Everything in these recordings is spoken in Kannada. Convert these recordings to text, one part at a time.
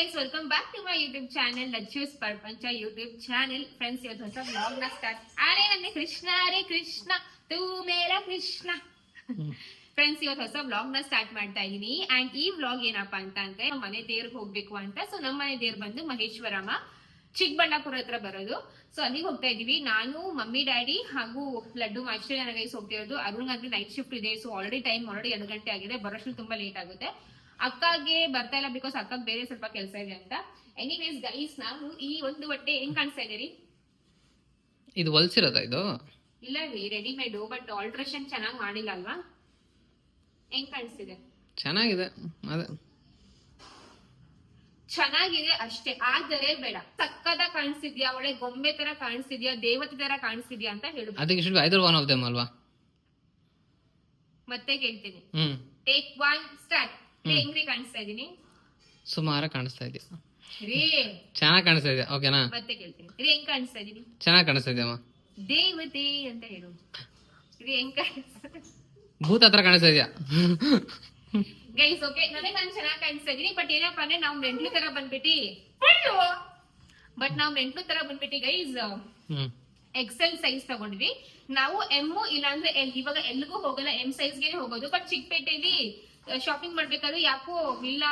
Guys welcome back to my YouTube channel Lacchus ಪ್ರಪಂಚ ಯೂಟ್ಯೂಬ್ ಚಾನೆಲ್ ಫ್ರೆಂಡ್ಸ್ ಇವತ್ತು ಹೊಸ ಬ್ಲಾಗ್ನ ಸ್ಟಾರ್ಟ್ ಅರೆ ನನ್ನ ಕೃಷ್ಣ, ಅರೇ ಕೃಷ್ಣ, ತೂ ಮೇರ ಕೃಷ್ಣ. ಫ್ರೆಂಡ್ಸ್ ಇವತ್ತು ಹೊಸ ಬ್ಲಾಗ್ನ ಸ್ಟಾರ್ಟ್ ಮಾಡ್ತಾ ಇದೀನಿ. ಅಂಡ್ ಈ ವ್ಲಾಗ್ ಏನಪ್ಪ ಅಂತ ಅಂದ್ರೆ ನಮ್ಮ ಮನೆ ದೇವ್ರಿಗೆ ಹೋಗ್ಬೇಕು ಅಂತ. ಸೊ ನಮ್ಮ ಮನೆ ದೇವ್ರು ಬಂದು ಮಹೇಶ್ವರಮ್ಮ ಚಿಕ್ಕಬಳ್ಳಾಪುರ ಹತ್ರ ಬರೋದು. ಸೊ ಅಲ್ಲಿಗೆ ಹೋಗ್ತಾ ಇದೀವಿ. ನಾನು, ಮಮ್ಮಿ, ಡ್ಯಾಡಿ ಹಾಗೂ ಲಡ್ಡು ಮಾಸ್ಟರ್ ನನಗೈಸ್ ಗೈಸ್ ಹೋಗ್ತಿರೋದು ಅರುಣ್ ಅಂದ್ರೆ ನೈಟ್ ಶಿಫ್ಟ್ ಇದೆ. ಸೊ ಆಲ್ರೆಡಿ ಟೈಮ್ ಆಲ್ರೆಡಿ ಎರಡು ಗಂಟೆ ಆಗಿದೆ. ಬರೋಷ್ಟು ತುಂಬಾ ಲೇಟ್ ಆಗುತ್ತೆ. ಅಕ್ಕಗೆ ಬರ್ತಾ ಇಲ್ಲ ಬಿಕಾಸ್ ಅಕ್ಕಗೆ ಬೇರೆ ಸ್ವಲ್ಪ ಕೆಲಸ ಇದೆ ಅಂತ. ಎನಿವೇಸ್ ಗೈಸ್ ನಾವು ಈ ಒಂದು ಬಟ್ಟೆ ಹೆಂಗ್ ಕಾಣಿಸ್ತಾ ಇದೀರಿ ಇದು ಹೊಲ್ಸಿರೋದ ಇದು? ಇಲ್ಲ ರೀ ರೆಡಿಮೇಡ್ ಬಟ್ ಆಲ್ಟ್ರೇಷನ್ ಚೆನ್ನಾಗಿ ಮಾಡಿಲ್ಲ ಅಲ್ವಾ? ಹೆಂಗ್ ಕಾಣಿಸ್ತಿದೆ? ಚೆನ್ನಾಗಿದೆ. ಅದೇ. ಚೆನ್ನಾಗಿದೆ ಅಷ್ಟೇ ಆದರೆ ಬೇಡ. ಸಕ್ಕದ ಕಾಣಿಸ್ತಿದ್ಯಾ ಒಳ್ಳೆ ಗೊಂಬೆ ತರ ಕಾಣಿಸ್ತಿದ್ಯಾ ದೇವತೆ ತರ ಕಾಣಿಸ್ತಿದ್ಯಾ ಅಂತ ಹೇಳು ಅದಕ್ಕೆ should either one of them ಅಲ್ವಾ? ಮತ್ತೆ ಕೇಳ್ತೀನಿ. ಟೇಕ್ ಒನ್ ಸ್ಟಾರ್ಟ್ ಹೆಂಗ್ರಿ ಕಾಣಿಸ್ತಾ ಇದೀನಿ. ಸುಮಾರ ಕಾಣಿಸ್ತಾ ಇದೆಯಾ ರೀ. ಚೆನ್ನಾಗಿ ಕಾಣಿಸ್ತಾ ಇದೆ ಓಕೆನಾ ಮತ್ತೆ ಕೇಳ್ತೀನಿ. ರೀ ಹೆಂಗ್ ಕಾಣಿಸ್ತಾ ಇದೀನಿ? ಚೆನ್ನಾಗಿ ಕಾಣಿಸ್ತಾ ಇದೆಯಮ್ಮ ದೇವತೆ ಅಂತ ಹೇಳು. ರೀ ಹೆಂಗ್ ಕಾಣಿಸ್ತಾ ಭೂತ ಹತ್ರ ಕಾಣಿಸ್ತಾ ಇದೆಯಾ? ಗೈಸ್ ಓಕೆ ನನಗೆ ನಾನು ಚೆನ್ನಾಗಿ ಕಾಣಿಸ್ತಾ ಇದೀನಿ ಬಟ್ ಏನಪ್ಪ ಅಂದ್ರೆ ನಾವು ಮೆಂಟ್ಲು ತರ ಬಂದ್ಬಿಟ್ಟಿ. ಬಟ್ ನಾವು ಮೆಂಟ್ಲು ತರ ಬಂದ್ಬಿಟ್ಟಿ ಗೈಸ್ ಹ್ಮ್. ಎಕ್ಸೆಲ್ ಸೈಜ್ ತಗೊಂಡ್ವಿ ನಾವು ಎಂ ಇಲ್ಲಾಂದ್ರೆ ಎಲ್ ಇವಾಗ ಎಲ್ಗೂ ಹೋಗಲ್ಲ ಎಂ ಸೈಜ್ಗೆ ಹೋಗೋದು ಬಟ್ ಚಿಕ್ಕಪೇಟೆಯಲ್ಲಿ ಶಾಪಿಂಗ್ ಮಾಡ್ಬೇಕಾದ್ರೆ ಯಾಕೋ ಇಲ್ಲ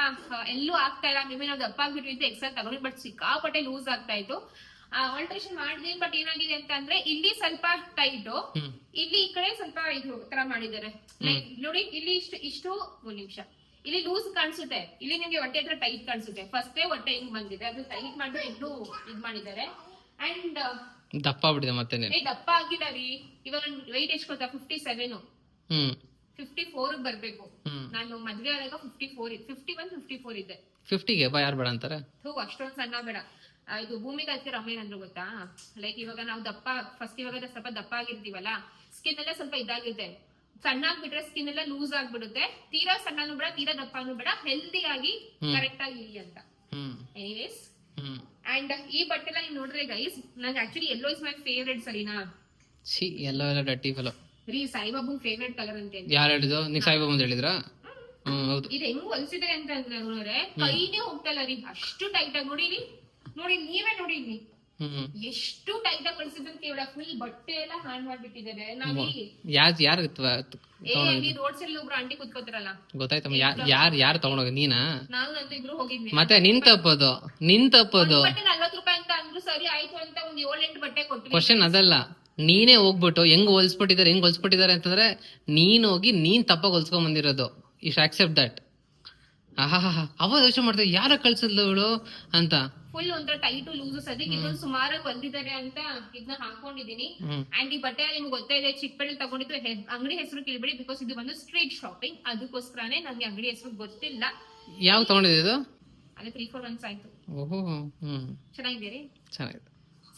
ಎಲ್ಲೂ ಆಗ್ತಾ ಇಲ್ಲ. ಮೇಬಿ ನಾವು ದಪ್ಪ ಆಗ್ಬಿಟ್ವಿ ಅಂತ ಎಕ್ಸಲ್ ತಗೊಂಡ್ವಿ ಬಟ್ ಸಿಕ್ಕಾಪಟ್ಟೆ ಲೂಸ್ ಆಗ್ತಾ ಇತ್ತು. ಆಲ್ಟ್ರೇಷನ್ ಮಾಡಿದ್ವಿ ಬಟ್ ಏನಾಗಿದೆ ಅಂತ ಅಂದ್ರೆ ಇಲ್ಲಿ ಸ್ವಲ್ಪ ಟೈಟ್ ಇಲ್ಲಿ ಈ ಕಡೆ ಸ್ವಲ್ಪ ಇದು ತರ ಮಾಡಿದ್ದಾರೆ. ನೋಡಿ ಇಲ್ಲಿ ಇಷ್ಟು ಇಷ್ಟು ಒಂದ್ ನಿಮಿಷ. ಇಲ್ಲಿ ಲೂಸ್ ಕಾಣಿಸುತ್ತೆ. ಇಲ್ಲಿ ನಿಮ್ಗೆ ಹೊಟ್ಟೆ ಹತ್ರ ಟೈಟ್ ಕಾಣಿಸುತ್ತೆ. ಫಸ್ಟೇ ಹೊಟ್ಟೆ ಹಿಂಗ್ ಬಂದಿದೆ. ಅದು ಟೈಟ್ ಮಾಡಿದ್ರೆ ಇನ್ನೂ ಇದ್ ಮಾಡಿದ್ದಾರೆ. ಅಂಡ್ ದಪ್ಪ ಆಗ್ಬಿಟ್ಟಿದೆ ಮತ್ತೆ ದಪ್ಪ ಆಗಿಲ್ಲ ರೀ. ಇವಾಗ ವೆಯ್ಟ್ ಎಷ್ಟು ಗೊತ್ತಾ? Fifty seven hmm. Fifty four ಬರ್ಬೇಕು. ನಾನು ಮದ್ವೆ ಆದಾಗ fifty four fifty one fifty four ಇದೆ ಫಿಫ್ಟಿಗೆ ಬಾ ಯಾರು ಬೇಡ ಅಂತಾರೆ? ಥೂ ಅಷ್ಟೊಂದ್ ಸಣ್ಣ ಬೇಡ. ಆ, ಇದು ಭೂಮಿಗೆ ಅದಕ್ಕೆ ರಮೇನ್ ಅಂದ್ರು ಗೊತ್ತಾ? ಲೈಕ್ ಇವಾಗ ನಾವು ದಪ್ಪ ಫಸ್ಟ್ ಇವಾಗ ಸ್ವಲ್ಪ ದಪ್ಪ ಆಗಿರ್ತೀವಲ್ಲ ಸ್ಕಿನ್ ಎಲ್ಲ ಸ್ವಲ್ಪ ಇದಾಗಿದೆ ಸಣ್ಣ ಆಗ್ಬಿಟ್ರೆ ಸ್ಕಿನ್ ಎಲ್ಲ ಲೂಸ್ ಆಗ್ಬಿಡುತ್ತೆ. ತೀರಾ ಸಣ್ಣನು ಬೇಡ ತೀರಾ ದಪ್ಪನು ಬೇಡ ಹೆಲ್ದಿ ಆಗಿ ಕರೆಕ್ಟ್ ಆಗಿ ಇರಿ ಅಂತ. ಹ್ಮ್. Anyways hmm. ಅಂಡ್ ಈ ಬಟ್ಟೆ ನೀವು ನೋಡ್ರಿ ಗೈಸ್ ನಂಗೆ actually yellow is my favourite ಸರಿನಾ ಛೀ ಎಲ್ಲ ಎಲ್ಲ ಡಟ್ಟಿ ಫೆಲೋ ರೀ ಸಾಯಿಬಾಬು ಫೇವ್ರೆಟ್ ಕಲರ್ ಅಂತ ಯಾರು ಹೇಳಿದ್ರು ನೀವು ಸಾಯಿಬಾಬಾ ಅಂತ ಹೇಳಿದ್ರಾ? ಹ್ಮ್. ಹೌದು. ಇದು ಹೆಂಗ್ ಹೊಲ್ಸಿದ್ರೆ ಅಂತ ಅಂದ್ರೆ ಕೈನೇ ಹೋಗ್ತಲ್ಲ ರೀ. ಅಷ್ಟು ಟೈಟ್ ಆಗಿ ನೋಡಿರಿ ನೋಡಿ ನೀವೇ ನೋಡಿರಿ ಹ್ಮ್ ಎಷ್ಟು ಟೈಟ್ ಆಗಿ ಹೊಲ್ಸಿದ್ರೆ ಕೇವಲ ಫುಲ್ ಬಟ್ಟೆ ಎಲ್ಲ ಹಾಂಡ್ ಮಾಡ್ಬಿಟ್ಟಿದ್ದಾರೆ. ನಾವು ಯಾರ್ ಯಾರು ಇತ್ತು ಏ ಅಲ್ಲಿ ರೋಡ್ ಸೈಡ್ ಒಬ್ರು ಆಂಟಿ ಕುತ್ಕೋತಾರಲ್ಲ. ಗೊತ್ತಾಯ್ತಮ್ಮ ಯಾರ್ ಯಾರು ತಗೊಂಡೋಗ ನೀನಾ? ನಾನು ನಂದು ಇಬ್ರು ಹೋಗಿದ್ವಿ. ಮತ್ತೆ ನಿನ್ ತಪ್ಪದು ನಿನ್ ತಪ್ಪದು. ಬಟ್ಟೆ ನಲ್ವತ್ತು ರೂಪಾಯಿ ಅಂತ ಅಂದ್ರು ಸರಿ ಆಯ್ತು ಅಂತ ಒಂದ್ ಏಳೆಂಟು ಬಟ್ಟೆ ಕೊಟ್ಟು ಕ್ವಶನ್ ಅದಲ್ಲ. ನೀನೇ ಹೋಗ್ಬಿಟ್ಟು ಹೆಂಗ್ ಹೊಲ್ಸ್ಬಿಟ್ಟಿದ್ದಾರೆ ಹೆಂಗ್ ಹೊಲ್ಸ್ಬಿಟ್ಟಿದ್ದಾರೆ ಅಂತಂದ್ರೆ ನೀನ್ ಹೋಗಿ ನೀನ್ ತಪ್ಪಾಗಿ ಹೊಲ್ಸ್ಕೊಂಡ್ ಬಂದಿರೋದು. ಇಫ್ ಆಕ್ಸೆಪ್ಟ್ ದಟ್ ಆಹಾ ಅವಾಗ ಯೋಚನೆ ಮಾಡ್ತಾರೆ ಯಾರ ಕಳ್ಸಿದ್ಲು ಅಂತ. ಫುಲ್ ಒಂಥರ ಟೈಟು ಲೂಸಸ್ ಸದ್ಯಕ್ಕೆ ಇದೊಂದು ಸುಮಾರಾಗಿ ಬಂದಿದ್ದಾರೆ ಅಂತ ಇದನ್ನ ಹಾಕೊಂಡಿದೀನಿ ಅಂಡ್ ಈ ಬಟ್ಟೆ ನಿಮ್ಗೆ ಗೊತ್ತೇ ಇದೆ ಚಿಕ್ಕಪಳ್ಳಿ ತಗೊಂಡಿದ್ದು ಅಂಗಡಿ ಹೆಸರು ಕೇಳ್ಬೇಡಿ ಬಿಕಾಸ್ ಇದು ಬಂದು ಸ್ಟ್ರೀಟ್ ಶಾಪಿಂಗ್ ಅದಕ್ಕೋಸ್ಕರನೇ ನಂಗೆ ಅಂಗಡಿ ಹೆಸರು ಗೊತ್ತಿಲ್ಲ. ಯಾವ ತಗೊಂಡಿದ್ದು ಅದೇ ತ್ರೀ ಫೋರ್ ಮಂತ್ಸ್ ಆಯ್ತು. ಓಹೋ ಹ್ಮ್. ಚೆನ್ನಾಗಿದೆ ಚೆನ್ನಾಗಿದೆ.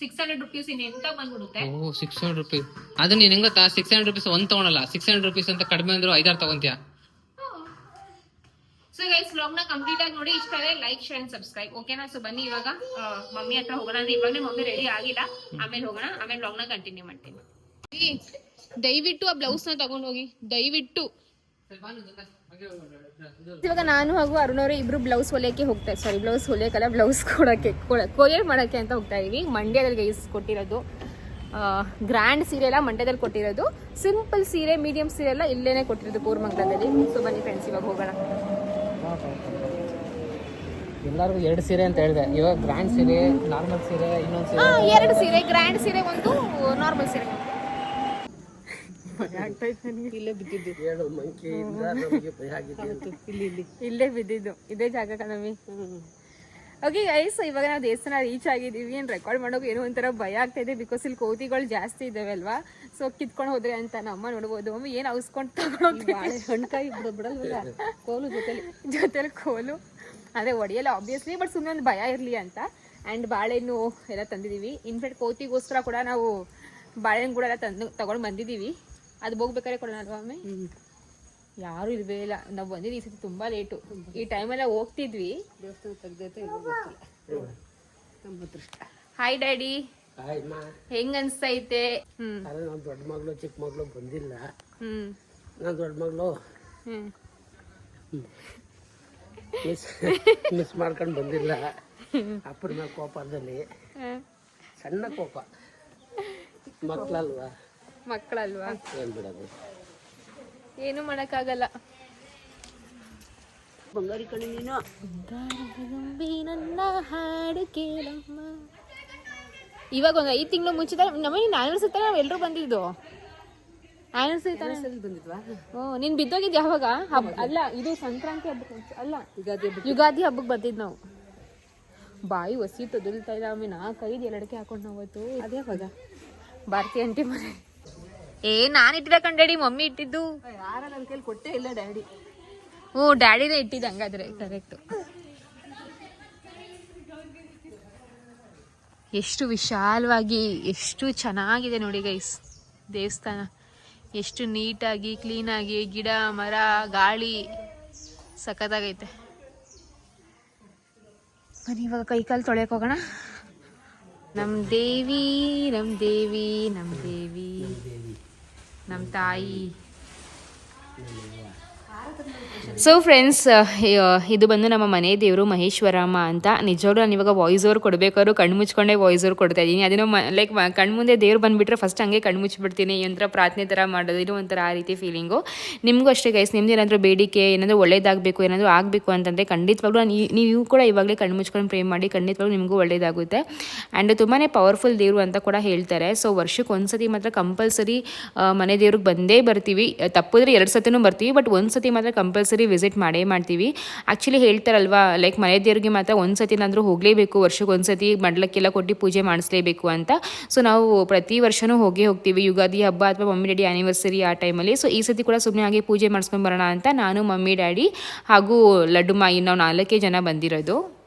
ಸಿಕ್ಸ್ ಹಂಡ್ರೆಡ್ ರುಪೀಸ್ ಇನ್ನು ಎಂತ ಬಂದ್ಬಿಡುತ್ತೆ? ಓ ಸಿಕ್ಸ್ ಹಂಡ್ರೆಡ್ ರುಪೀಸ್ ಅದು ನೀನು ಹೆಂಗ ಗೊತ್ತಾ? ಸಿಕ್ಸ್ ಹಂಡ್ರೆಡ್ ರುಪೀಸ್ ಒಂದು ತಗೊಳಲ್ಲ. ಸಿಕ್ಸ್ ಹಂಡ್ರೆಡ್ ರುಪೀಸ್ ಅಂತ ಕಡಿಮೆ ಅಂದ್ರು ಐದಾರು ತಗೊಂತೀಯ? ಸೊ ಗೈಸ್ ವ್ಲಾಗ್ನ ಕಂಪ್ಲೀಟ್ ಆಗಿ ನೋಡಿ. ಇಷ್ಟ ಆದರೆ ಲೈಕ್ ಶೇರ್ ಅಂಡ್ ಸಬ್ಸ್ಕ್ರೈಬ್ ಓಕೆನಾ ಸೊ ಬನ್ನಿ ಇವಾಗ. ಮಮ್ಮಿ ಹತ್ರ ಹೋಗೋಣ. ಅಂದ್ರೆ ಇವಾಗಲೇ ಮಮ್ಮಿ ರೆಡಿ ಆಗಿಲ್ಲ. ಆಮೇಲೆ ಹೋಗೋಣ. ಆಮೇಲೆ ವ್ಲಾಗ್ನ ಕಂಟಿನ್ಯೂ ಮಾಡ್ತೀನಿ. ದಯವಿಟ್ಟು ಆ ಬ್ಲೌಸ್ನ ತಗೊಂಡ್ ಹೋಗಿ. ದಯವಿಟ್ಟು. ಇವಾಗ ನಾನು ಹಾಗೂ ಅರುಣ್ ಅವರು ಇಬ್ರು ಬ್ಲೌಸ್ ಹೊಲಿಯಕ್ಕೆ ಹೋಗ್ತಾ ಸಾರಿ ಬ್ಲೌಸ್ ಹೊಲಿಯಕ್ಕಲ್ಲ ಬ್ಲೌಸ್ ಕೊಡಕ್ಕೆ ಕೊರಿಯರ್ ಮಾಡಕ್ಕೆ ಅಂತ ಹೋಗ್ತಾ ಇದೀವಿ. ಮಂಡ್ಯದಲ್ಲಿ ಗೈಸ್ ಕೊಟ್ಟಿರೋದು ಗ್ರ್ಯಾಂಡ್ ಸೀರೆ ಎಲ್ಲ ಮಂಡ್ಯದಲ್ಲಿ ಕೊಟ್ಟಿರೋದು. ಸಿಂಪಲ್ ಸೀರೆ ಮೀಡಿಯಂ ಸೀರೆ ಎಲ್ಲ ಇಲ್ಲೇನೆ ಕೊಟ್ಟಿರೋದು ಕೋರ್ಮಂಗಲದಲ್ಲಿ. ಸೊ ಬನ್ನಿ ಫ್ರೆಂಡ್ಸ್ ಇವಾಗ ಹೋಗೋಣ. ಎಲ್ಲರಿಗೂ ಎರಡು ಸೀರೆ ಅಂತ ಹೇಳಿದೆ. ಇವಾಗ ಗ್ರ್ಯಾಂಡ್ ಸೀರೆ ನಾರ್ಮಲ್ ಸೀರೆ ಇನ್ನೊಂದು ಆ, ಎರಡು ಸೀರೆ ಗ್ರ್ಯಾಂಡ್ ಸೀರೆ ಒಂದು ನಾರ್ಮಲ್ ಸೀರೆ. ಇಲ್ಲೇ ಬಿದ್ದಿದ್ದು. ಇಲ್ಲೇ ಬಿದ್ದಿದ್ದು. ಇದೇ ಜಾಗ ಕಣಮಿ ಓಕೆ ಐಸ್ ಇವಾಗ ನಾವು ದೇವಸ್ಥಾನ ರೀಚ್ ಆಗಿದ್ದೀವಿ. ಏನು ರೆಕಾರ್ಡ್ ಮಾಡೋಕೆ ಏನೋ ಒಂಥರ ಭಯ ಆಗ್ತಾ ಇದೆ ಬಿಕಾಸ್ ಇಲ್ಲಿ ಕೋತಿಗಳು ಜಾಸ್ತಿ ಇದಾವೆ ಅಲ್ವಾ? ಸೊ ಕಿತ್ಕೊಂಡು ಹೋದ್ರೆ ಅಂತ ನಮ್ಮ ನೋಡ್ಬೋದು. ಅಮ್ಮ ಏನು ಅವಸ್ಕೊಂಡು ಹಣ್ಕಾಯಿ ಬಿಡಲ್ವಲ್ಲ? ಕೋಲು ಜೊತೆಲಿ. ಜೊತೆಲಿ ಕೋಲು. ಅದೇ ಒಡೆಯಲ್ಲ ಆಬ್ವಿಯಸ್ಲಿ ಬಟ್ ಸುಮ್ಮನೆ ಒಂದು ಭಯ ಇರಲಿ ಅಂತ. ಆ್ಯಂಡ್ ಬಾಳೆಹಣ್ಣು ಎಲ್ಲ ತಂದಿದ್ದೀವಿ. ಇನ್ಫ್ಯಾಕ್ಟ್ ಕೋತಿಗೋಸ್ಕರ ಕೂಡ ನಾವು ಬಾಳೆಹಣ್ಣು ಕೂಡ ಎಲ್ಲ ತಂದು ತೊಗೊಂಡು ಬಂದಿದ್ದೀವಿ. ಅದು ಹೋಗ್ಬೇಕಾದ್ರೆ ಕೊಡೋಣ ಅಲ್ವಾ ಒಮ್ಮೆ ಯಾರು ಇಲ್ವೇ ಇಲ್ಲ. ನಾವು ಬಂದಿದ್ದು ಈ ಸತಿ ತುಂಬಾ ಲೇಟು ಈ ಟೈಮೆಲ್ಲ ಹೋಗ್ತಿದ್ವಿ. ಹಾಯ್ ಡ್ಯಾಡಿ ಹೆಂಗ್ ಅನ್ಸ್ತೈತೆ ಹ್ಮ್. ನನ್ನ ದೊಡ್ಡ ಮಗಳು ಚಿಕ್ಕ ಮಗಳು ಬಂದಿಲ್ಲ. ಹ್ಮ್. ನನ್ನ ದೊಡ್ಡ ಮಗಳು. ಹ್ಮ್. ಮಿಸ್ ಮಿಸ್ ಮಾಡ್ಕೊಂಡು ಬಂದಿಲ್ಲ. ಅಪ್ಪನ ಮೇಲೆ ಕೋಪದಲ್ಲಿ ಸಣ್ಣ ಕೋಪ. ಮಕ್ಕಳಲ್ವಾ ಮಕ್ಕಳಲ್ವಾ? ಏನ್ ಬಿಡೋದು ಏನು ಮಾಡೋಕ್ಕಾಗಲ್ಲ. ಬಂಗಾರಿ ಕಣಿ ನೀನು? ನನ್ನ ಹಾಡು ಕೇಳಮ್ಮ. ಇವಾಗ ಒಂದು ಐದು ತಿಂಗಳು ಮುಂಚಿತ ನಮಗೆ ಆನಿವರ್ಸರಿ ತರ ನಾವ್ ಎಲ್ರು ಬಂದಿದ್ದು. ಆನಿವರ್ಸರಿ ಬಂದಿದ್ವಾ? ಓ ನೀನು ಬಿದ್ದೋಗಿದ್ ಯಾವಾಗ ಹಬ್ಬ ಅಲ್ಲ ಇದು ಸಂಕ್ರಾಂತಿ ಹಬ್ಬಕ್ಕೆ ಅಲ್ಲ. ಯುಗಾದಿ ಹಬ್ಬ ಯುಗಾದಿ ಹಬ್ಬಕ್ಕೆ ಬಂದಿದ್ ನಾವು. ಬಾಯಿ ಹೊಸಿ ತೊದಲ್ತಾ ಇಲ್ಲ ಆಮೇಲೆ ನಾಲ್ಕೈದು ಎರಡಕ್ಕೆ ಹಾಕೊಂಡು ನಾವು ಅದು ಅದೇ ಯಾವಾಗ ಭಾರತಿ ಆಂಟಿ ಮನೆ ಏ ನಾನು ಇಟ್ಟಿಲ್ಲ ಡ್ಯಾಡಿ ಮಮ್ಮಿ ಇಟ್ಟಿದ್ದು. ಯಾರ ನನ್ನ ಕೈಲಿ ಕೊಟ್ಟೇ ಇಲ್ಲ ಡ್ಯಾಡಿ. ಹ್ಞೂ ಡ್ಯಾಡಿನೇ ಇಟ್ಟಿದ್ದು ಹಂಗಾದ್ರೆ ಕರೆಕ್ಟ್ ಎಷ್ಟು ವಿಶಾಲವಾಗಿ ಎಷ್ಟು ಚೆನ್ನಾಗಿದೆ ನೋಡಿ ಗೈಸ್ ದೇವಸ್ಥಾನ. ಎಷ್ಟು ನೀಟಾಗಿ ಕ್ಲೀನಾಗಿ ಗಿಡ ಮರ ಗಾಳಿ ಸಖತ್ತಾಗೈತೆ. ಬನ್ನಿ ಇವಾಗ ಕೈ ಕಾಲು ತೊಳೆಯಕ್ಕೆ ಹೋಗೋಣ. ನಮ್ಮ ದೇವಿ ನಮ್ಮ ದೇವಿ ನಮ್ಮ ದೇವಿ. ನಮ್ಮ ತಾಯಿ. ಸೊ ಫ್ರೆಂಡ್ಸ್ ಇದು ಬಂದು ನಮ್ಮ ಮನೆ ದೇವರು ಮಹೇಶ್ವರಮ್ಮ ಅಂತ. ನಿಜವಾಗ್ಲೂ ನಾನು ಇವಾಗ ವಾಯ್ಸ್ ಓವರ್ ಕೊಡಬೇಕಾದ್ರು ಕಣ್ಣು ಮುಚ್ಕೊಂಡೇ ವಾಯ್ಸ್ ಓವರ್ ಕೊಡ್ತಾ ಇದ್ದೀನಿ. ಅದೇನೋ ಲೈಕ್ ಕಣ್ಣು ಮುಂದೆ ದೇವ್ರು ಬಂದುಬಿಟ್ರೆ ಫಸ್ಟ್ ಹಂಗೆ ಕಣ್ಣು ಮುಚ್ಚಿಬಿಡ್ತೀನಿ. ಒಂಥರ ಪ್ರಾರ್ಥನೆ ಥರ ಮಾಡೋದು, ಇದು ಒಂಥರ ಆ ರೀತಿ ಫೀಲಿಂಗು ನಿಮಗೂ ಅಷ್ಟೇ ಗೈಸ್ ನಿಮ್ದು ಏನಾದರೂ ಬೇಡಿಕೆ, ಏನಾದರೂ ಒಳ್ಳೇದಾಗಬೇಕು, ಏನಾದರೂ ಆಗಬೇಕು ಅಂತಂದರೆ ಖಂಡಿತವಾಗ್ಲೂ ನೀವು ಕೂಡ ಇವಾಗಲೇ ಕಣ್ಣು ಮುಚ್ಕೊಂಡು ಪ್ರೇಮ್ ಮಾಡಿ ಖಂಡಿತವಾಗ್ಲೂ ನಿಮಗೂ ಒಳ್ಳೇದಾಗುತ್ತೆ. ಆ್ಯಂಡ್ ತುಂಬಾ ಪವರ್ಫುಲ್ ದೇವರು ಅಂತ ಕೂಡ ಹೇಳ್ತಾರೆ. ಸೊ ವರ್ಷಕ್ಕೆ ಒಂದ್ಸತಿ ಮಾತ್ರ ಕಂಪಲ್ಸರಿ ಮನೆ ದೇವ್ರಿಗೆ ಬಂದೇ ಬರ್ತೀವಿ. ತಪ್ಪಿದ್ರೆ ಎರಡು ಸತಿನೂ ಬರ್ತೀವಿ ಬಟ್ ಒಂದು ಸತಿ ಮಾತ್ರ ಕಂಪಲ್ಸರಿ ವಿಸಿಟ್ ಮಾಡೇ ಮಾಡ್ತೀವಿ. ಆ್ಯಕ್ಚುಲಿ ಹೇಳ್ತಾರಲ್ವಾ ಲೈಕ್ ಮನೆ ದೇವ್ರಿಗೆ ಮಾತ್ರ ಒಂದು ಸತಿನಾದರೂ ಹೋಗಲೇಬೇಕು, ವರ್ಷಕ್ಕೆ ಒಂದು ಸತಿ ಮಡ್ಲಕ್ಕೆಲ್ಲ ಕೊಟ್ಟು ಪೂಜೆ ಮಾಡಿಸ್ಲೇಬೇಕು ಅಂತ. ಸೊ ನಾವು ಪ್ರತಿ ವರ್ಷವೂ ಹೋಗಿ ಹೋಗ್ತೀವಿ. ಯುಗಾದಿ ಹಬ್ಬ ಅಥವಾ ಮಮ್ಮಿ ಡ್ಯಾಡಿ ಆ್ಯನಿವರ್ಸರಿ ಆ ಟೈಮಲ್ಲಿ ಸೊ ಈ ಸತಿ ಕೂಡ ಸುಮ್ಮನೆ ಆಗಿ ಪೂಜೆ ಮಾಡಿಸ್ಕೊಂಡು ಬರೋಣ ಅಂತ ನಾನು ಮಮ್ಮಿ, ಡ್ಯಾಡಿ ಹಾಗೂ ಲಡ್ಡು, ಮಾಯಿ, ನಾವು ನಾಲ್ಕೇ ಜನ ಬಂದಿರೋದು.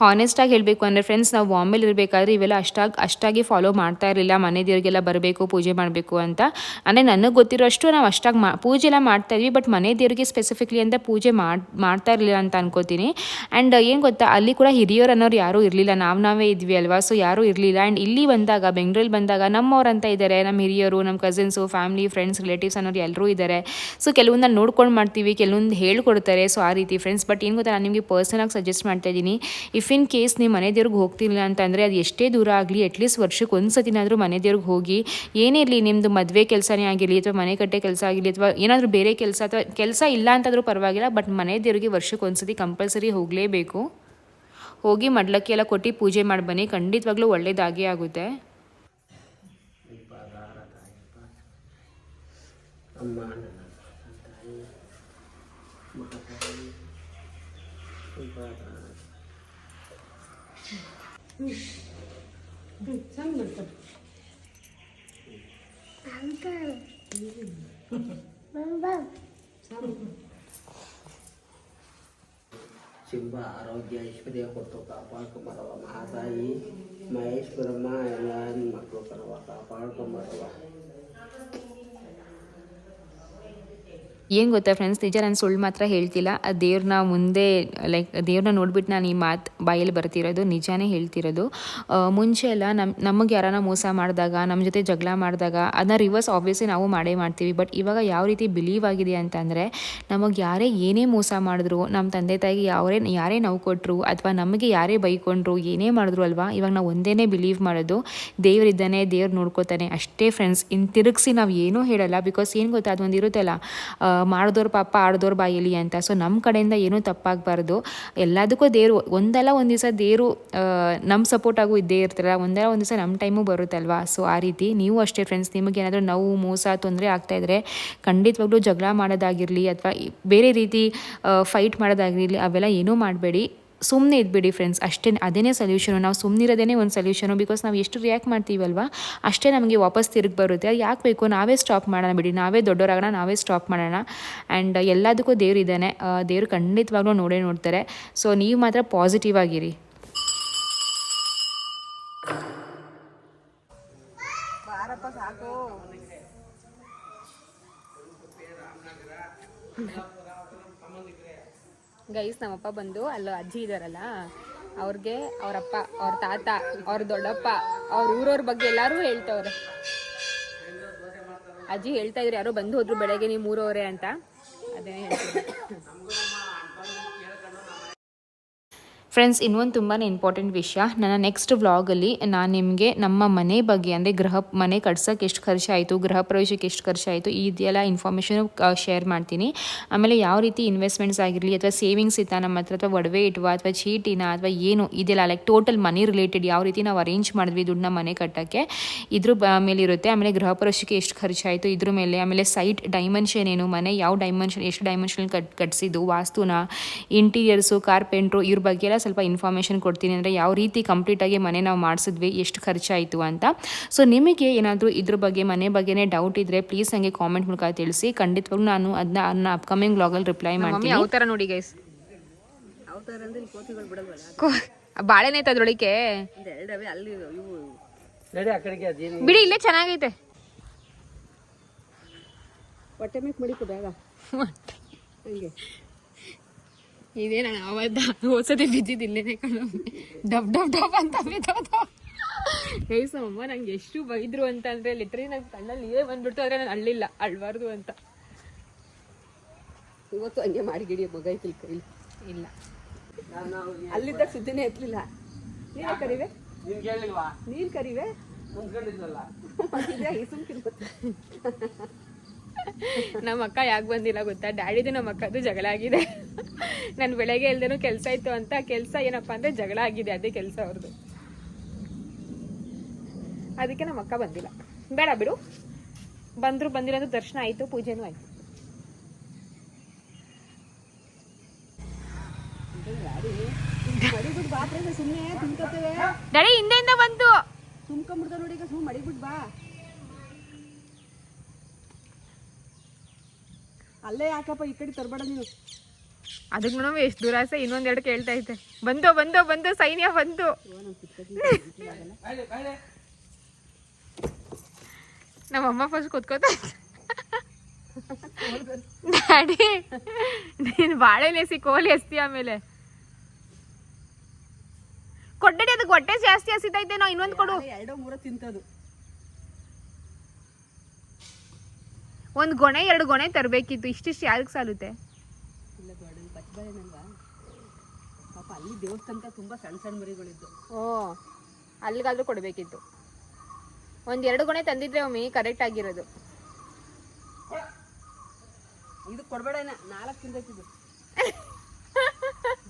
ಹಾನೆಸ್ಟಾಗಿ ಹೇಳಬೇಕು ಅಂದರೆ ಫ್ರೆಂಡ್ಸ್ ನಾವು ಬಾಂಬೆಲಿ ಇರಬೇಕಾದ್ರೆ ಇವೆಲ್ಲ ಅಷ್ಟಾಗಿ ಅಷ್ಟಾಗಿ ಫಾಲೋ ಮಾಡ್ತಾ ಇರಲಿಲ್ಲ. ಮನೆ ದೇವರಿಗೆಲ್ಲ ಬರಬೇಕು, ಪೂಜೆ ಮಾಡಬೇಕು ಅಂತ. ಅಂದರೆ ನನಗೆ ಗೊತ್ತಿರೋಷ್ಟು ನಾವು ಅಷ್ಟಾಗಿ ಮಾ, ಪೂಜೆ ಎಲ್ಲ ಮಾಡ್ತಾ ಇದ್ವಿ ಬಟ್ ಮನೆ ದೇವರಿಗೆ ಸ್ಪೆಸಿಫಿಕ್ಲಿ ಅಂತ ಪೂಜೆ ಮಾಡಿ, ಮಾಡ್ತಾ ಇರಲಿಲ್ಲ ಅಂತ ಅನ್ಕೋತೀನಿ. ಆ್ಯಂಡ್ ಏನು ಗೊತ್ತಾ, ಅಲ್ಲಿ ಕೂಡ ಹಿರಿಯರು ಅನ್ನೋರು ಯಾರೂ ಇರಲಿಲ್ಲ. ನಾವು ನಾವೇ ಇದ್ವಿ ಅಲ್ವಾ ಸೊ ಯಾರೂ ಇರಲಿಲ್ಲ. ಆ್ಯಂಡ್ ಇಲ್ಲಿ ಬಂದಾಗ ಬೆಂಗಳೂರಲ್ಲಿ ಬಂದಾಗ ನಮ್ಮವ್ರು ಅಂತ ಇದ್ದಾರೆ ನಮ್ಮ ಹಿರಿಯರು ನಮ್ಮ ಕಸಿನ್ಸು ಫ್ಯಾಮಿಲಿ ಫ್ರೆಂಡ್ಸ್ ರಿಲೇಟಿವ್ಸ್ ಅನ್ನೋರು ಎಲ್ಲರೂ ಇದ್ದಾರೆ ಸೊ ಕೆಲವೊಂದನ್ನ ನೋಡ್ಕೊಂಡು ಮಾಡ್ತೀವಿ, ಕೆಲವೊಂದು ಹೇಳ್ಕೊಡ್ತಾರೆ ಸೊ ಆ ರೀತಿ ಫ್ರೆಂಡ್ಸ್ ಬಟ್ ಏನು ಗೊತ್ತಾ, ನಾನು ನಿಮಗೆ ಪರ್ಸನಾಗಿ ಸಜೆಸ್ಟ್ ಮಾಡ್ತಾ ಇದ್ದೀನಿ. ಇಫ್ ಇನ್ ಕೇಸ್ ನೀವು ಮನೆ ದೇವ್ರಿಗೆ ಹೋಗ್ತಿಲ್ಲ ಅಂತಂದರೆ ಅದು ಎಷ್ಟೇ ದೂರ ಆಗಲಿ ಅಟ್ಲೀಸ್ಟ್ ವರ್ಷಕ್ಕೆ ಒಂದು ಸತಿನಾದರೂ ಮನೆ ದೇವ್ರಿಗೆ ಹೋಗಿ, ಏನೇ ಇರಲಿ ನಿಮ್ಮದು ಮದುವೆ ಕೆಲಸನೇ ಆಗಿರಲಿ ಅಥವಾ ಮನೆ ಕಟ್ಟೆ ಕೆಲಸ ಆಗಿರಲಿ ಅಥವಾ ಏನಾದರೂ ಬೇರೆ ಕೆಲಸ ಅಥವಾ ಕೆಲಸ ಇಲ್ಲ ಅಂತಾದರೂ ಪರವಾಗಿಲ್ಲ ಬಟ್ ಮನೆ ದೇವ್ರಿಗೆ ವರ್ಷಕ್ಕೆ ಒಂದು ಸತಿ ಕಂಪಲ್ಸರಿ ಹೋಗಲೇಬೇಕು. ಹೋಗಿ ಮಡ್ಲಕ್ಕಿ ಎಲ್ಲ ಕೊಟ್ಟು ಪೂಜೆ ಮಾಡಿ ಬನ್ನಿ, ಖಂಡಿತವಾಗ್ಲೂ ಒಳ್ಳೆಯದಾಗೇ ಆಗುತ್ತೆ ನನ್ನ ತಾಯಿ ಮಹಾತಾಯಿ ಉಪಾದ. ಶಿವ ಆರೋಗ್ಯ ಐಶ್ವರ್ಯ ಕೊಟ್ಟು ಕಾಪಾಡ್ಕೊಂಬರವ ಮಹಾತಾಯಿ ಮಹೇಶ್ವರಮ್ಮ ಎಲ್ಲ ನಿಮ್ಮ ಮಕ್ಕಳು ಕರವ ಕಾಪಾಡ್ಕೊಂಬರವ ಏನು ಗೊತ್ತಾ ಫ್ರೆಂಡ್ಸ್ ನಿಜ ನಾನು ಸುಳ್ಳು ಮಾತ್ರ ಹೇಳ್ತಿಲ್ಲ. ಆ ದೇವ್ರನ್ನ ಮುಂದೆ ಲೈಕ್ ದೇವ್ರನ್ನ ನೋಡ್ಬಿಟ್ಟು ನಾನು ಈ ಮಾತು ಬಾಯಲ್ಲಿ ಬರ್ತಿರೋದು, ನಿಜಾನೇ ಹೇಳ್ತಿರೋದು. ಮುಂಚೆ ಎಲ್ಲ ನಮ್ಮ ನಮಗೆ ಯಾರನ್ನ ಮೋಸ ಮಾಡಿದಾಗ ನಮ್ಮ ಜೊತೆ ಜಗಳ ಮಾಡಿದಾಗ ಅದನ್ನ ರಿವರ್ಸ್ ಆಬ್ವಿಯಸ್ಲಿ ನಾವು ಮಾಡೇ ಮಾಡ್ತೀವಿ. ಬಟ್ ಇವಾಗ ಯಾವ ರೀತಿ ಬಿಲೀವ್ ಆಗಿದೆ ಅಂತಂದರೆ ನಮಗೆ ಯಾರೇ ಏನೇ ಮೋಸ ಮಾಡಿದ್ರು ನಮ್ಮ ತಂದೆ ತಾಯಿಗೆ ಯಾರೇ ಯಾರೇ ನೋವು ಕೊಟ್ಟರು ಅಥವಾ ನಮಗೆ ಯಾರೇ ಬೈಕೊಂಡ್ರು, ಏನೇ ಮಾಡಿದ್ರು ಅಲ್ವಾ, ಇವಾಗ ನಾವು ಒಂದೇ ಬಿಲೀವ್ ಮಾಡೋದು ದೇವರಿದ್ದಾನೆ ದೇವ್ರು ನೋಡ್ಕೋತಾನೆ ಅಷ್ಟೇ ಫ್ರೆಂಡ್ಸ್ ಇನ್ನು ತಿರುಗಿಸಿ ನಾವು ಏನೂ ಹೇಳಲ್ಲ. ಬಿಕಾಸ್ ಏನು ಗೊತ್ತಾ ಅದೊಂದು ಇರುತ್ತಲ್ಲ ಆ, ಮಾಡ್ದೋರ್ ಪಾಪ ಆಡ್ದೋರ್ ಬಾಯಿಲಿ ಅಂತ. ಸೊ ನಮ್ಮ ಕಡೆಯಿಂದ ಏನೂ ತಪ್ಪಾಗಬಾರ್ದು. ಎಲ್ಲದಕ್ಕೂ ದೇವರು ಒಂದಲ್ಲ ಒಂದು ದಿವಸ ದೇವರು ನಮ್ಮ ಸಪೋರ್ಟ್ ಆಗು ಇದ್ದೇ ಇರ್ತಾರಲ್ಲ ಒಂದಲ್ಲ ಒಂದು ದಿವಸ ನಮ್ಮ ಟೈಮು ಬರುತ್ತಲ್ವಾ? ಸೊ ಆ ರೀತಿ ನೀವು ಅಷ್ಟೇ ಫ್ರೆಂಡ್ಸ್ ನಿಮಗೆ ಏನಾದರೂ ನೋವು ಮೋಸ ತೊಂದರೆ ಆಗ್ತಾಯಿದ್ರೆ ಖಂಡಿತವಾಗ್ಲೂ ಜಗಳ ಮಾಡೋದಾಗಿರಲಿ ಅಥವಾ ಬೇರೆ ರೀತಿ ಫೈಟ್ ಮಾಡೋದಾಗಿರಲಿ ಅವೆಲ್ಲ ಏನೂ ಮಾಡಬೇಡಿ. ಸುಮ್ಮನೆ ಇದ್ಬಿಡಿ ಫ್ರೆಂಡ್ಸ್ ಅಷ್ಟೇ ಅದೇನೇ ಸೊಲ್ಯೂಷನು ನಾವು ಸುಮ್ಮನಿರೋದೇ ಒಂದು ಸೊಲ್ಯೂಷನು ಬಿಕಾಸ್ ನಾವು ಎಷ್ಟು ರಿಯಾಕ್ಟ್ ಮಾಡ್ತೀವಲ್ವ, ಅಷ್ಟೇ ನಮಗೆ ವಾಪಸ್ ತಿರುಗಿ ಬರುತ್ತೆ. ಅದು ಯಾಕೆ ಬೇಕು? ನಾವೇ ಸ್ಟಾಪ್ ಮಾಡೋಣ ಬಿಡಿ. ನಾವೇ ದೊಡ್ಡವರಾಗೋಣ ನಾವೇ ಸ್ಟಾಪ್ ಮಾಡೋಣ. ಆ್ಯಂಡ್ ಎಲ್ಲದಕ್ಕೂ ದೇವ್ರು ಇದ್ದಾನೆ ದೇವ್ರು ಖಂಡಿತವಾಗ್ಲೂ ನೋಡೇ ನೋಡ್ತಾರೆ. ಸೊ ನೀವು ಮಾತ್ರ ಪಾಸಿಟಿವ್ ಆಗಿರಿ. ಗೈಸ್, ನಮ್ಮಪ್ಪ ಬಂದು ಅಲ್ಲ ಅಜ್ಜಿ ಇದಾರಲ್ಲ, ಅವ್ರಿಗೆ ಅವರಪ್ಪ, ಅವ್ರ ತಾತ, ಅವ್ರ ದೊಡ್ಡಪ್ಪ, ಅವ್ರ ಊರವ್ರ ಬಗ್ಗೆ ಎಲ್ಲರೂ ಹೇಳ್ತವ್ರೆ. ಅಜ್ಜಿ ಹೇಳ್ತಾ ಇದ್ರು, ಯಾರೋ ಬಂದು ಹೋದ್ರು ಬೆಳಗ್ಗೆ ನೀವು ಮೂರವರೆ ಅಂತ. ಅದೇ ಹೇಳ್ತೀನಿ ಫ್ರೆಂಡ್ಸ್ ಇನ್ನೊಂದು ತುಂಬಾ ಇಂಪಾರ್ಟೆಂಟ್ ವಿಷಯ. ನನ್ನ ನೆಕ್ಸ್ಟ್ ವ್ಲಾಗಲ್ಲಿ ನಾನು ನಿಮಗೆ ನಮ್ಮ ಮನೆ ಬಗ್ಗೆ, ಅಂದರೆ ಗೃಹ ಮನೆ ಕಟ್ಸೋಕ್ಕೆ ಎಷ್ಟು ಖರ್ಚಾಯಿತು ಗೃಹ ಪ್ರವೇಶಕ್ಕೆ ಎಷ್ಟು ಖರ್ಚಾಯಿತು ಇದೆಲ್ಲ ಇನ್ಫಾರ್ಮೇಷನ್ ಶೇರ್ ಮಾಡ್ತೀನಿ. ಆಮೇಲೆ ಯಾವ ರೀತಿ ಇನ್ವೆಸ್ಟ್ಮೆಂಟ್ಸ್ ಆಗಿರಲಿ, ಅಥವಾ ಸೇವಿಂಗ್ಸ್ ಇತ್ತ ನಮ್ಮ ಹತ್ರ, ಅಥವಾ ಒಡವೆ ಇಟ್ವಾ, ಅಥವಾ ಚೀಟಿನ ಅಥವಾ ಏನು ಇದೆಲ್ಲ ಲೈಕ್ ಟೋಟಲ್ ಮನಿ ರಿಲೇಟೆಡ್ ಯಾವ ರೀತಿ ನಾವು ಅರೇಂಜ್ ಮಾಡಿದ್ವಿ ದುಡ್ಡನ್ನ ಮನೆ ಕಟ್ಟೋಕ್ಕೆ, ಇದ್ರ ಮೇಲೆ ಇರುತ್ತೆ. ಆಮೇಲೆ ಗೃಹ ಪ್ರವೇಶಕ್ಕೆ ಎಷ್ಟು ಖರ್ಚಾಯಿತು ಇದ್ರ ಮೇಲೆ, ಆಮೇಲೆ ಸೈಟ್ ಡೈಮೆನ್ಷನ್ ಏನು, ಮನೆ ಯಾವ ಡೈಮೆನ್ಷನ್ ಎಷ್ಟು ಡೈಮೆನ್ಷನ್ ಕಟ್, ಕಟ್ಸಿದ್ದು, ವಾಸ್ತುನ ಇಂಟೀರಿಯರ್ಸು ಕಾರ್ಪೆಂಟ್ರು ಇವ್ರ ಬಗ್ಗೆ ಎಲ್ಲ ಸ್ವಲ್ಪ ಇನ್ಫಾರ್ಮೇಷನ್ ಕೊಡ್ತೀನಿ ಅಂದರೆ ಯಾವ ರೀತಿ ಕಂಪ್ಲೀಟಾಗಿ ಮನೆ ನಾವು ಮಾಡಿಸಿದ್ವಿ ಎಷ್ಟು ಖರ್ಚಾಯಿತು ಅಂತ. ಸೊ ನಿಮಗೆ ಏನಾದರೂ ಇದ್ರ ಬಗ್ಗೆ ಮನೆ ಬಗ್ಗೆನೇ ಡೌಟ್ ಇದ್ದರೆ ಪ್ಲೀಸ್ ನನಗೆ ಕಾಮೆಂಟ್ ಮೂಲಕ ತಿಳಿಸಿ. ಖಂಡಿತವಾಗ್ಲೂ ನಾನು ಅದನ್ನ ನನ್ನ ಅಪ್ಕಮಿಂಗ್ ಬ್ಲಾಗಲ್ಲಿ ರಿಪ್ಲೈ ಮಾಡ್ತೀನಿ. ಯಾವ ಥರ ನೋಡಿ ಗೈಸ್ ಬಾಳೆನೇ ಐತೆ ಅದ್ರೊಳಗೆ ಬಿಡಿ ಇಲ್ಲೇ ಚೆನ್ನಾಗೈತೆ. ಹೊಟ್ಟೆ ಮೇಕ್ ಮಡಿಕು ಬೇಗ. ಹಂಗೆ. ಇದೇನ ಅವತ್ತ ಹೋಸದೆ ಬಿದ್ದಿದ್ದು ಇಲ್ಲೇನೆ ಕಣ. ಡಬ್ ಡಬ್ ಡಬ್ ಅಂತ ಬಿದ್ದೋದು ಗೈಸ್ ಅಮ್ಮ ನಂಗೆ ಎಷ್ಟು ಬೈದ್ರು ಅಂತ ಅಂದ್ರೆ ಲಿಟ್ರಿ ನಂಗೆ ಕಣ್ಣಲ್ಲಿ ಇದೇ ಬಂದ್ಬಿಡ್ತು ಅಂದ್ರೆ ನಾನು ಅಳ್ಳಿಲ್ಲ. ಅಳ್ಬಾರ್ದು ಅಂತ. ಇವತ್ತು ಹಂಗೆ ಮಾಡಿ ಗಿಡಿಯ ಮಗ ಐತಿಲ್ ಕೈಲಿ ಇಲ್ಲ. ಅಲ್ಲಿದ್ದ ಸುದ್ದಿನೇ ಎತ್ತಲಿಲ್ಲ ನೀರ ಕರಿವೆ? ನೀರ್ ನೀನ್ ಕರಿವೆ ಮುಂದ್ಕೊಂಡಿದ್ವಲ್ಲ ನಮ್ಮ ಅಕ್ಕ ಯಾಕೆ ಬಂದಿಲ್ಲ ಗೊತ್ತಾ? ಡ್ಯಾಡಿದು ನಮ್ಮ ಅಕ್ಕದು ಜಗಳ ಆಗಿದೆ. ನಾನು ಬೆಳಗ್ಗೆ ಇಲ್ದೇನು ಕೆಲಸ ಇತ್ತು ಅಂತ ಕೆಲಸ ಏನಪ್ಪಾ ಅಂದ್ರೆ ಜಗಳ ಆಗಿದೆ ಅದೇ ಕೆಲಸ ಅವ್ರದ್ದು ಅದಕ್ಕೆ ನಮ್ಮ ಅಕ್ಕ ಬಂದಿಲ್ಲ. ಬೇಡ ಬಿಡು. ಬಂದ್ರು ಬಂದಿರೋದು ದರ್ಶನ ಆಯ್ತು ಪೂಜೆನೂ ಆಯ್ತು. ಡ್ಯಾಡಿ ಹಿಂದೆಯಿಂದ ಬಂತು ತುಂಬ ನೋಡಿ ಸುಮ್ಮನೆ ಮಡಿಬಿಟ್ಟು ಬಾ. ಅಲ್ಲೇ ಯಾಕಪ್ಪ ಈ ಕಡೆ ತರಬೇಡ ನೀನು? ಅದಕ್ಕೆ ನೋಡಮ್ಮ ಎಷ್ಟು ದುರಾಸೆ ಇನ್ನೊಂದೆರಡು ಕೇಳ್ತಾ ಐತೆ ಬಂದೋ ಬಂದೋ ಬಂದೋ ಸೈನ್ಯ ಬಂತು ನಮ್ಮಮ್ಮ ಫಸ್ಟ್ ಕೂತ್ಕೋತ ಡ್ಯಾಡಿ ನೀನು ಬಾಳೆಲೆಸಿ ಕೋಲಿ ಎಸ್ತಿ ಆಮೇಲೆ. ಕೊಡ್ಡಡಿ ಅದಕ್ಕೆ ಹೊಟ್ಟೆ ಜಾಸ್ತಿ ಹಸಿತೈತೆ ನಾವು ಇನ್ನೊಂದು ಕೊಡು. ಎರಡೋ ಮೂರೋ ತಿಂತದು ಒಂದು ಗೊಣೆ ಎರಡು ಗೊಣೆ ತರಬೇಕಿತ್ತು. ಇಷ್ಟಿಷ್ಟು ಯಾರಿಗೆ ಸಾಲುತ್ತೆ? ಇಲ್ಲ ಗಾರ್ಡನ್ ಪಚ್ಚಬಾಳೆನಲ್ವಾ ಪಾಪ ಅಲ್ಲಿ ದೇವಸ್ಥಾನಕ್ಕೆ ತುಂಬಾ ಸಣ್ಣ ಸಣ್ಣ ಮರಿಗಳಿದ್ದು ಓ ಅಲ್ಲಿಗಾದ್ರೂ ಕೊಡಬೇಕಿತ್ತು. ಒಂದು ಎರಡು ಗೊಣೆ ತಂದಿದ್ರೆ ಒಮ್ಮೆ ಕರೆಕ್ಟ್ ಆಗಿರೋದು. ಇದು ಕೊಡ್ಬೇಡ ನಾಲ್ಕು ತಿಂದೈತಿದ್ದು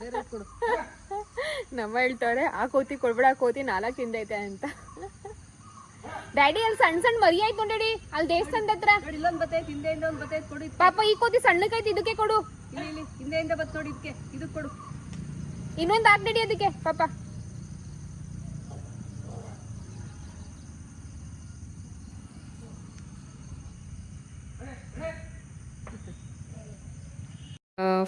ಬೇರೆ ಕೊಡು. ನಮ್ಮ ಹೇಳ್ತಾರೆ ಆ ಕೋತಿ ಕೊಡ್ಬೇಡ ಆ ಕೋತಿ ನಾಲ್ಕು ತಿಂದೈತೆ ಅಂತ. ಡ್ಯಾಡಿ ಅಲ್ಲಿ ಸಣ್ಣ ಸಣ್ಣ ಮರಿ ಆಯ್ತು ನೋಡಿ ಅಲ್ಲಿ ದೇವಸ್ಥಾನದ ಹತ್ರ. ಇಲ್ಲೊಂದು ಬತ್ತೈತೆ ಹಿಂದೆಯಿಂದ ಒಂದು ಬತ್ತೈತೆ ಕೊಡು. ಪಾಪ ಈ ಕೋತಿ ಸಣ್ಣಕೈತಿ ಇದಕ್ಕೆ ಕೊಡು. ಇಲ್ಲಿ ಇಲ್ಲಿ ಹಿಂದೆಯಿಂದ ಬತ್ ನೋಡಿ ಇದಕ್ಕೆ. ಇದಕ್ಕೆ ಕೊಡು. ಇನ್ನೊಂದು ಆಗ್ಬೇಡಿ ಅದಕ್ಕೆ ಪಾಪ.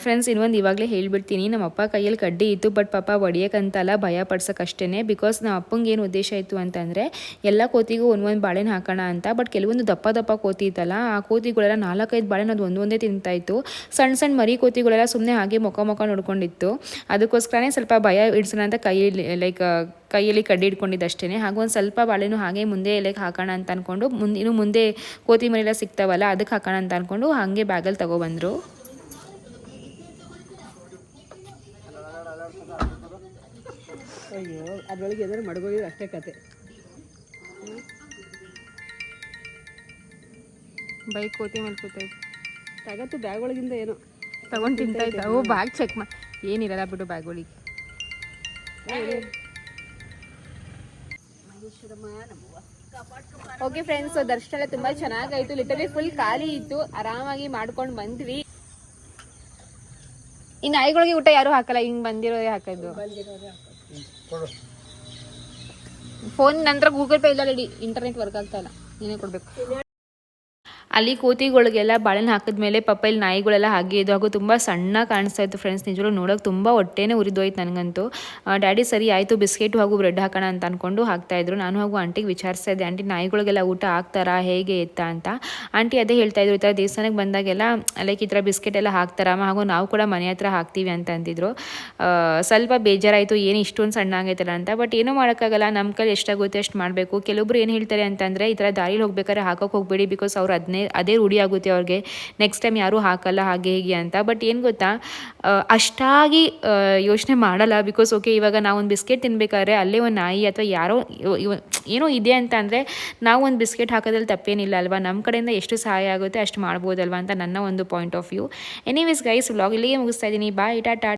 ಫ್ರೆಂಡ್ಸ್ ಇನ್ನೊಂದು ಇವಾಗಲೇ ಹೇಳಿಬಿಡ್ತೀನಿ. ನಮ್ಮ ಅಪ್ಪ ಕೈಯಲ್ಲಿ ಕಡ್ಡಿ ಇತ್ತು ಬಟ್ ಪಾಪ ಒಡೆಯೋಕ್ಕಂತಲ್ಲ ಭಯ ಪಡ್ಸೋಕ್ಕಷ್ಟೇ ಬಿಕಾಸ್ ನಮ್ಮ ಅಪ್ಪಂಗೆ ಏನು ಉದ್ದೇಶ ಇತ್ತು ಅಂತಂದರೆ, ಎಲ್ಲ ಕೋತಿಗೂ ಒಂದೊಂದು ಬಾಳೆನ ಹಾಕೋಣ ಅಂತ ಬಟ್ ಕೆಲವೊಂದು ದಪ್ಪ ದಪ್ಪ ಕೋತಿ ಇತ್ತಲ್ಲ, ಆ ಕೋತಿಗಳೆಲ್ಲ ನಾಲ್ಕೈದು ಬಾಳೆನ ಅದು ಒಂದೊಂದೇ ತಿಂತಾಯಿತ್ತು ಸಣ್ಣ ಸಣ್ಣ ಮರಿ ಕೋತಿಗಳೆಲ್ಲ ಸುಮ್ಮನೆ ಹಾಗೆ ಮುಖ ಮುಖ ನೋಡ್ಕೊಂಡಿತ್ತು. ಅದಕ್ಕೋಸ್ಕರನೇ ಸ್ವಲ್ಪ ಭಯ ಇಡ್ಸೋಣ ಅಂತ ಕೈಯಲ್ಲಿ ಲೈಕ್ ಕೈಯಲ್ಲಿ ಕಡ್ಡಿ ಇಟ್ಕೊಂಡಿದ್ದಷ್ಟೇ ಹಾಗೂ ಒಂದು ಸ್ವಲ್ಪ ಬಾಳೆನೂ ಹಾಗೆ ಮುಂದೆ ಲೈಕ್ ಹಾಕೋಣ ಅಂತ ಅಂದ್ಕೊಂಡು ಮುಂದೆ, ಇನ್ನು ಮುಂದೆ ಕೋತಿ ಮರಿ ಎಲ್ಲ ಸಿಗ್ತಾವಲ್ಲ ಅದಕ್ಕೆ ಹಾಕೋಣ ಅಂತ ಅಂದ್ಕೊಂಡು ಹಾಗೆ ಬ್ಯಾಗಲ್ಲಿ ತಗೊಬಂದರು. ಅದ್ರೊಳಗೆ ಏನಾದ್ರು ಮಡ್ಗೋಗಿ ಅಷ್ಟೇ ಕತೆ. ಬೈಕ್ ಕೋತಿ ಮೇಲೆ ಕೂತೈತೆ ತಗತ್ತು ಬ್ಯಾಗ್ ಒಳಗಿಂದ ಏನು ತಗೊಂಡು ತಿಂತಾಯ್ತ ಓ ಬ್ಯಾಗ್ ಚೆಕ್ ಮಾ ಏನಿರಲ್ಲ ಬಿಡು ಬ್ಯಾಗ್ಗಳಿಗೆ ಓಕೆ ಫ್ರೆಂಡ್ಸ್ ದರ್ಶನ ಎಲ್ಲ ತುಂಬಾ ಚೆನ್ನಾಗಾಯ್ತು. ಲಿಟರಲಿ ಫುಲ್ ಖಾಲಿ ಇತ್ತು. ಆರಾಮಾಗಿ ಮಾಡ್ಕೊಂಡು ಬಂದ್ವಿ. ಈ ನಾಯಿಗಳಿಗೆ ಊಟ ಯಾರು ಹಾಕಲ್ಲ ಹಿಂಗ್ ಬಂದಿರೋದೇ ಹಾಕೋದು ಫೋನ್ ನಂತರ ಗೂಗಲ್ ಪೇ ಇಲ್ಲ ರೆಡಿ. ಇಂಟರ್ನೆಟ್ ವರ್ಕ್ ಆಗ್ತಾ ಇಲ್ಲ. ನೀನೇ ಕೊಡ್ಬೇಕು. ಅಲ್ಲಿ ಕೋತಿಗಳಿಗೆಲ್ಲ ಬಾಳೆನ ಹಾಕಿದ್ಮೇಲೆ ಪಾಪ ಇಲ್ಲಿ ನಾಯಿಗಳೆಲ್ಲ ಹಾಗೆ ಇದು ಹಾಗೂ ತುಂಬ ಸಣ್ಣ ಕಾಣಿಸ್ತಾ ಇತ್ತು ಫ್ರೆಂಡ್ಸ್ ನಿಜವಾಗ್ಲೂ ನೋಡೋಕೆ ತುಂಬ ಹೊಟ್ಟೆನೇ ಉರಿದೋಯ್ತು ನನಗಂತೂ. ಡ್ಯಾಡಿ ಸರಿ, ಆಯಿತು, ಬಿಸ್ಕೆಟ್ ಹಾಗೂ ಬ್ರೆಡ್ ಹಾಕೋಣ ಅಂತ ಅಂದ್ಕೊಂಡು ಹಾಕ್ತಾಯಿದ್ರು ನಾನು ಹಾಗೂ ಆಂಟಿಗೆ ವಿಚಾರಿಸ್ತಾ ಇದ್ದೆ ಆಂಟಿ ನಾಯಿಗಳಿಗೆಲ್ಲ ಊಟ ಹಾಕ್ತಾರಾ? ಹೇಗೆ ಎತ್ತ ಅಂತ. ಆಂಟಿ ಅದೇ ಹೇಳ್ತಾ ಇದ್ರು, ಈ ಥರ ದೇವಸ್ಥಾನಕ್ಕೆ ಬಂದಾಗೆಲ್ಲ ಲೈಕ್ ಈ ಥರ ಬಿಸ್ಕೆಟ್ ಎಲ್ಲ ಹಾಕ್ತಾರಮ್ಮ ಹಾಗೂ ನಾವು ಕೂಡ ಮನೆ ಹತ್ರ ಹಾಕ್ತೀವಿ ಅಂತ ಅಂದಿದ್ರು. ಸ್ವಲ್ಪ ಬೇಜಾರಾಯಿತು, ಏನು ಇಷ್ಟೊಂದು ಸಣ್ಣ ಆಗೈತಲ್ಲ ಅಂತ. ಬಟ್ ಏನೂ ಮಾಡೋಕ್ಕಾಗಲ್ಲ ನಮ್ಮ ಕೈಲಿ ಎಷ್ಟಾಗುತ್ತೆ ಅಷ್ಟು ಮಾಡಬೇಕು. ಕೆಲವೊಬ್ರು ಏನು ಹೇಳ್ತಾರೆ ಅಂತಂದರೆ, ಈ ಥರ ದಾರಿಲಿ ಹೋಗ್ಬೇಕಾದ್ರೆ ಹಾಕೋಕೆ ಹೋಗಬೇಡಿ ಬಿಕಾಸ್ ಅವ್ರು ಅದನ್ನೇ ಅದೇ ರೂಢಿಯಾಗುತ್ತೆ ಅವ್ರಿಗೆ. ನೆಕ್ಸ್ಟ್ ಟೈಮ್ ಯಾರೂ ಹಾಕಲ್ಲ ಹಾಗೆ ಹೀಗೆ ಅಂತ. ಬಟ್ ಏನು ಗೊತ್ತಾ? ಅಷ್ಟಾಗಿ ಯೋಚನೆ ಮಾಡಲ್ಲ. ಬಿಕಾಸ್ ಓಕೆ ಇವಾಗ ನಾವು ಒಂದು ಬಿಸ್ಕೆಟ್ ತಿನ್ಬೇಕಾದ್ರೆ ಅಲ್ಲೇ ಒಂದು ನಾಯಿ ಅಥವಾ ಯಾರೋ ಏನೋ ಇದೆ ಅಂತ ಅಂದರೆ ನಾವು ಒಂದು ಬಿಸ್ಕೆಟ್ ಹಾಕೋದ್ರಲ್ಲಿ ತಪ್ಪೇನಿಲ್ಲ ಅಲ್ವಾ? ನಮ್ಮ ಕಡೆಯಿಂದ ಎಷ್ಟು ಸಹಾಯ ಆಗುತ್ತೆ ಅಷ್ಟು ಮಾಡ್ಬೋದಲ್ವಾ ಅಂತ ನನ್ನ ಒಂದು point of view anyways guys vlog ಇಲ್ಲಿಗೆ ಮುಗಿಸ್ತಾ ಇದ್ದೀನಿ. ಬಾಯ್ ಟಾಟಾ